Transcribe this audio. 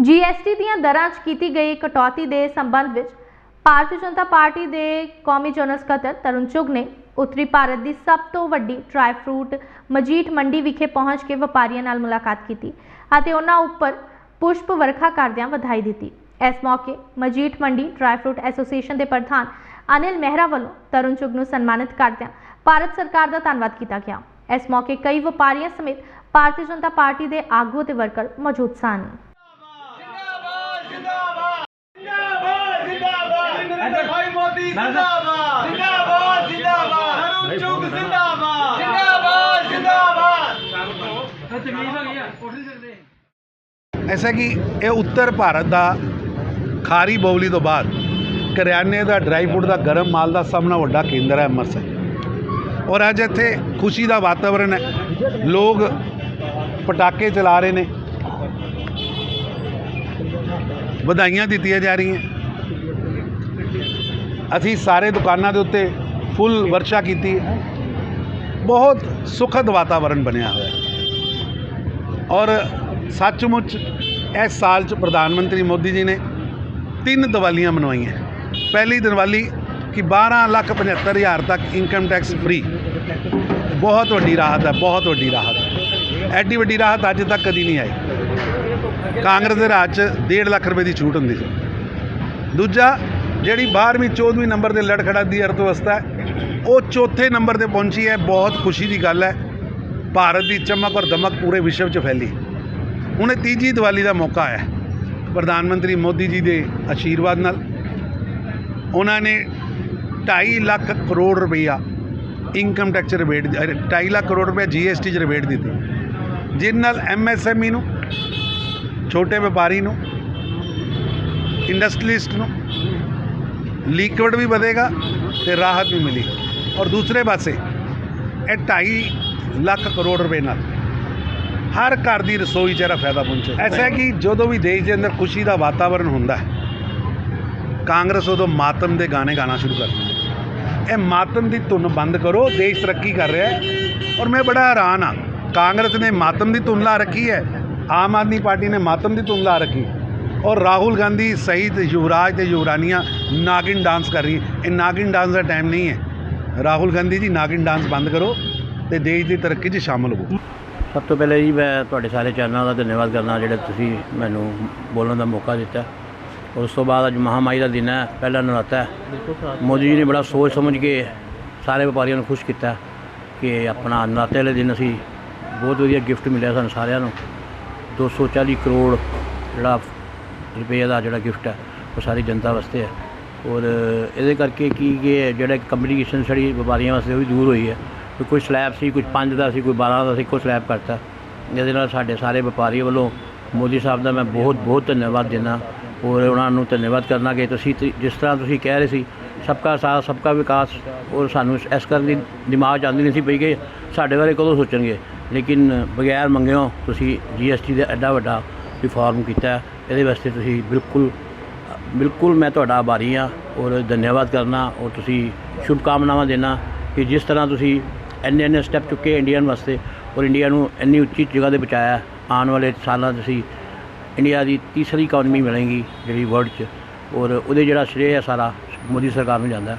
GST ਦੀਆਂ ਦਰਾਂ 'ਚ ਕੀਤੀ ਗਈ ਕਟੌਤੀ ਦੇ ਸੰਬੰਧ ਵਿੱਚ ਭਾਰਤੀ ਜਨਤਾ ਪਾਰਟੀ ਦੇ ਕੌਮੀ ਜਨਰਲ ਸਕੱਤਰ ਤਰੁਣ ਚੁੱਗ ਨੇ ਉੱਤਰੀ ਭਾਰਤ ਦੀ ਸਭ ਤੋਂ ਵੱਡੀ ਡਰਾਈ ਫਰੂਟ ਮਜੀਠ ਮੰਡੀ ਵਿਖੇ ਪਹੁੰਚ ਕੇ ਵਪਾਰੀਆਂ ਨਾਲ ਮੁਲਾਕਾਤ ਕੀਤੀ ਅਤੇ ਉਹਨਾਂ ਉੱਪਰ ਪੁਸ਼ਪ ਵਰਖਾ ਕਰਦਿਆਂ ਵਧਾਈ ਦਿੱਤੀ। ਇਸ ਮੌਕੇ ਮਜੀਠ ਮੰਡੀ ਡਰਾਈ ਫਰੂਟ ਐਸੋਸੀਏਸ਼ਨ ਦੇ ਪ੍ਰਧਾਨ ਅਨਿਲ ਮਹਿਰਾ ਵੱਲੋਂ ਤਰੁਣ ਚੁੱਗ ਨੂੰ ਸਨਮਾਨਿਤ ਕਰਦਿਆਂ ਭਾਰਤ ਸਰਕਾਰ ਦਾ ਧੰਨਵਾਦ ਕੀਤਾ ਗਿਆ। ਇਸ ਮੌਕੇ ਕਈ ਵਪਾਰੀਆਂ ਸਮੇਤ ਭਾਰਤੀ ਜਨਤਾ ਪਾਰਟੀ ਦੇ ਆਗੂ ਅਤੇ ਵਰਕਰ ਮੌਜੂਦ ਸਨ ਜਿੰਦਾਬਾਦ ਜਿੰਦਾਬਾਦ ਜਿੰਦਾਬਾਦ ਜਿੰਦਾਬਾਦ ਭਾਈ ਮੋਦੀ ਜਿੰਦਾਬਾਦ। ਜਿੰਦਾਬਾਦ ਜਿੰਦਾਬਾਦ। ਅਰੁਣ ਚੁਗ ਜਿੰਦਾਬਾਦ। ਜਿੰਦਾਬਾਦ ਜਿੰਦਾਬਾਦ। ਐਸਾ ਕਿ ਇਹ ਉੱਤਰ ਭਾਰਤ ਦਾ ਖਾਰੀ ਬੋਵਲੀ ਤੋਂ ਬਾਅਦ ਕਰਿਆਨੇ ਦਾ ਡਰਾਈ ਫਰੂਟ ਦਾ ਗਰਮ ਮਾਲ ਦਾ ਸਭ ਨਾਲੋਂ ਵੱਡਾ ਕੇਂਦਰ ਹੈ ਅੰਮ੍ਰਿਤਸਰ। ਔਰ ਅੱਜ ਇੱਥੇ ਖੁਸ਼ੀ ਦਾ ਵਾਤਾਵਰਣ ਹੈ। ਲੋਕ ਪਟਾਕੇ ਚਲਾ ਰਹੇ ਨੇ। ਵਧਾਈਆਂ ਦਿੱਤੀਆਂ ਜਾ ਰਹੀਆਂ। ਅਸੀਂ ਸਾਰੇ ਦੁਕਾਨਾਂ ਦੇ ਉੱਤੇ ਫੁੱਲ ਵਰਸ਼ਾ ਕੀਤੀ। ਬਹੁਤ ਸੁਖਦ ਵਾਤਾਵਰਣ ਬਣਿਆ ਹੋਇਆ ਔਰ ਸੱਚਮੁੱਚ ਇਸ ਸਾਲ ਚ ਪ੍ਰਧਾਨ ਮੰਤਰੀ ਮੋਦੀ ਜੀ ਨੇ ਤਿੰਨ ਦੀਵਾਲੀਆਂ ਮਨਵਾਈਆਂ ਪਹਿਲੀ ਦੀਵਾਲੀ ਕਿ 12 ਲੱਖ 75 ਹਜ਼ਾਰ ਤੱਕ ਇਨਕਮ ਟੈਕਸ ਫ੍ਰੀ ਬਹੁਤ ਵੱਡੀ ਰਾਹਤ ਹੈ, ਬਹੁਤ ਵੱਡੀ ਰਾਹਤ ਹੈ। ਐਡੀ ਵੱਡੀ ਰਾਹਤ ਅੱਜ ਤੱਕ ਕਦੀ ਨਹੀਂ ਆਈ। ਕਾਂਗਰਸ ਦੇ ਰਾਜ ਚ 1.5 ਲੱਖ ਰੁਪਏ ਦੀ ਛੂਟ ਹੁੰਦੀ ਸੀ। ਦੂਜਾ ਜਿਹੜੀ 12ਵੀਂ 14ਵੀਂ ਨੰਬਰ ਤੇ ਲੜਖੜਾ ਦੀ ਅਰਥਵਿਵਸਥਾ ਹੈ, ਉਹ ਚੌਥੇ ਨੰਬਰ ਤੇ ਪਹੁੰਚੀ ਹੈ, ਬਹੁਤ ਖੁਸ਼ੀ ਦੀ ਗੱਲ ਹੈ। ਭਾਰਤ ਦੀ ਚਮਕ ਔਰ ਦਮਕ ਪੂਰੇ ਵਿਸ਼ਵ 'ਚ ਫੈਲੀ। ਹੁਣ ਇਹ ਤੀਜੀ ਦੀਵਾਲੀ ਦਾ ਮੌਕਾ ਹੈ। ਪ੍ਰਧਾਨ ਮੰਤਰੀ ਮੋਦੀ ਜੀ ਦੇ ਆਸ਼ੀਰਵਾਦ ਨਾਲ। ਉਹਨਾਂ ਨੇ 2.5 ਲੱਖ ਕਰੋੜ ਰੁਪਈਆ income tax rebate 2.5 lakh crore ਰੁਪਏ ਜੀਐਸਟੀ 'ਚ ਰਿਬੇਟ ਦਿੱਤੀ। ਜਿਸ ਨਾਲ ਐਮਐਸਐਮਈ ਨੂੰ, ਛੋਟੇ ਵਪਾਰੀ ਨੂੰ ਇੰਡਸਟਰੀਲਿਸਟ ਨੂੰ ਲਿਕਵਿਡ ਵੀ ਵਧੇਗਾ ਤੇ ਰਾਹਤ ਵੀ ਮਿਲੀ ਔਰ ਦੂਸਰੇ ਪਾਸੇ ਇਹ 2.5 ਲੱਖ ਕਰੋੜ ਰੁਪਏ ਨਾਲ ਹਰ ਘਰ ਦੀ ਰਸੋਈ 'ਚ ਇਹਦਾ ਫਾਇਦਾ ਪਹੁੰਚੇ ਐਸਾ ਹੈ ਕਿ ਜਦੋਂ ਵੀ ਦੇਸ਼ ਦੇ ਅੰਦਰ ਖੁਸ਼ੀ ਦਾ ਵਾਤਾਵਰਣ ਹੁੰਦਾ ਹੈ ਕਾਂਗਰਸ ਉਦੋਂ ਮਾਤਮ ਦੇ ਗਾਣੇ ਗਾਣਾ ਸ਼ੁਰੂ ਕਰ ਦਿੰਦੀ ਇਹ ਮਾਤਮ ਦੀ ਧੁਨ ਬੰਦ ਕਰੋ ਦੇਸ਼ ਤਰੱਕੀ ਕਰ ਰਿਹਾ ਹੈ ਔਰ ਮੈਂ ਬੜਾ ਹੈਰਾਨ ਹਾਂ ਕਾਂਗਰਸ ਨੇ ਮਾਤਮ ਦੀ ਧੁਨ ਲਾ ਰੱਖੀ ਹੈ ਆਮ ਆਦਮੀ ਪਾਰਟੀ ਨੇ ਮਾਤਮ ਦੀ ਧੁਨ ਲਾ ਰੱਖੀ ਔਰ ਰਾਹੁਲ ਗਾਂਧੀ ਸਹੀਦ ਯੁਵਰਾਜ ਤੇ ਯੁਵਰਾਨੀਆਂ ਨਾਗਿਨ ਡਾਂਸ ਕਰ ਰਹੀ ਹੈ ਇਹ ਨਾਗਿਨ ਡਾਂਸ ਦਾ ਟਾਈਮ ਨਹੀਂ ਹੈ। ਰਾਹੁਲ ਗਾਂਧੀ ਜੀ ਨਾਗਿਨ ਡਾਂਸ ਬੰਦ ਕਰੋ ਤੇ ਦੇਸ਼ ਦੀ ਤਰੱਕੀ 'ਚ ਸ਼ਾਮਲ ਹੋਵੋ। ਸਭ ਤੋਂ ਪਹਿਲੇ ਜੀ ਮੈਂ ਤੁਹਾਡੇ ਸਾਰੇ ਚੈਨਲਾਂ ਦਾ ਧੰਨਵਾਦ ਕਰਨਾ ਜਿਹੜੇ ਤੁਸੀਂ ਮੈਨੂੰ ਬੋਲਣ ਦਾ ਮੌਕਾ ਦਿੱਤਾ। ਉਸ ਤੋਂ ਬਾਅਦ ਅੱਜ ਮਹਾਮਾਈ ਦਾ ਦਿਨ ਹੈ ਪਹਿਲਾ ਨਰਾਤਾ ਹੈ। ਮੋਦੀ ਜੀ ਨੇ ਬੜਾ ਸੋਚ ਸਮਝ ਕੇ ਸਾਰੇ ਵਪਾਰੀਆਂ ਨੂੰ ਖੁਸ਼ ਕੀਤਾ ਕਿ ਆਪਣਾ ਨਰਾਤੇ ਵਾਲੇ ਦਿਨ ਅਸੀਂ ਬਹੁਤ ਵਧੀਆ ਗਿਫਟ ਮਿਲਿਆ ਸਾਨੂੰ ਸਾਰਿਆਂ ਨੂੰ। 240 ਕਰੋੜ ਜਿਹੜਾ ਰੁਪਏ ਦਾ ਜਿਹੜਾ ਗਿਫਟ ਹੈ, ਉਹ ਸਾਰੀ ਜਨਤਾ ਵਾਸਤੇ ਹੈ। ਔਰ ਇਹਦੇ ਕਰਕੇ ਕੀ ਕਿ ਜਿਹੜਾ ਕੰਪਲੀਕੇਸ਼ਨ ਸਾਡੀ ਵਪਾਰੀਆਂ ਵਾਸਤੇ ਉਹ ਵੀ ਦੂਰ ਹੋਈ ਹੈ। ਕੋਈ ਸਲੈਬ ਸੀ ਕੁਝ 5 ਦਾ ਸੀ, ਕੋਈ 12 ਦਾ ਸੀ ਕੋਈ ਸਲੈਬ ਕਰਤਾ। ਜਿਹਦੇ ਨਾਲ ਸਾਡੇ ਸਾਰੇ ਵਪਾਰੀ ਵੱਲੋਂ ਮੋਦੀ ਸਾਹਿਬ ਦਾ ਮੈਂ ਬਹੁਤ ਬਹੁਤ ਧੰਨਵਾਦ ਦਿੰਦਾ। ਔਰ ਉਹਨਾਂ ਨੂੰ ਧੰਨਵਾਦ ਕਰਨਾ ਕਿ ਤੁਸੀਂ ਜਿਸ ਤਰ੍ਹਾਂ ਤੁਸੀਂ ਕਹਿ ਰਹੇ ਸੀ, ਸਬਕਾ ਸਾਥ, ਸਬਕਾ ਵਿਕਾਸ, ਔਰ ਸਾਨੂੰ ਇਸ ਕਰਨ ਦੀ ਦਿਮਾਗ 'ਚ ਆਉਂਦੀ ਨਹੀਂ ਸੀ ਪਈ ਕਿ ਸਾਡੇ ਬਾਰੇ ਕਦੋਂ ਸੋਚਣਗੇ। ਲੇਕਿਨ ਬਗੈਰ ਮੰਗਿਓ ਤੁਸੀਂ ਜੀਐਸਟੀ ਦਾ ਐਡਾ ਵੱਡਾ ਰਿਫਾਰਮ ਕੀਤਾ ਇਹਦੇ ਵਾਸਤੇ ਤੁਸੀਂ ਬਿਲਕੁਲ ਬਿਲਕੁਲ ਮੈਂ ਤੁਹਾਡਾ ਆਭਾਰੀ ਹਾਂ ਔਰ ਧੰਨਵਾਦ ਕਰਨਾ ਔਰ ਤੁਸੀਂ ਸ਼ੁਭ ਕਾਮਨਾਵਾਂ ਦੇਣਾ ਕਿ ਜਿਸ ਤਰ੍ਹਾਂ ਤੁਸੀਂ ਇੰਨੇ ਇੰਨੇ ਸਟੈਪ ਚੁੱਕੇ ਇੰਡੀਅਨ ਵਾਸਤੇ ਔਰ ਇੰਡੀਆ ਨੂੰ ਇੰਨੀ ਉੱਚੀ ਜਗ੍ਹਾ ਤੇ ਪਹੁੰਚਾਇਆ, ਆਉਣ ਵਾਲੇ ਸਾਲਾਂ 'ਚ ਇੰਡੀਆ ਦੀ ਤੀਸਰੀ ਇਕਨੋਮੀ ਬਣੇਗੀ ਜਿਹੜੀ ਵਰਲਡ 'ਚ ਔਰ ਉਹਦੇ ਜਿਹੜਾ ਸ਼੍ਰੇਅ ਹੈ ਸਾਰਾ ਮੋਦੀ ਸਰਕਾਰ ਨੂੰ ਜਾਂਦਾ।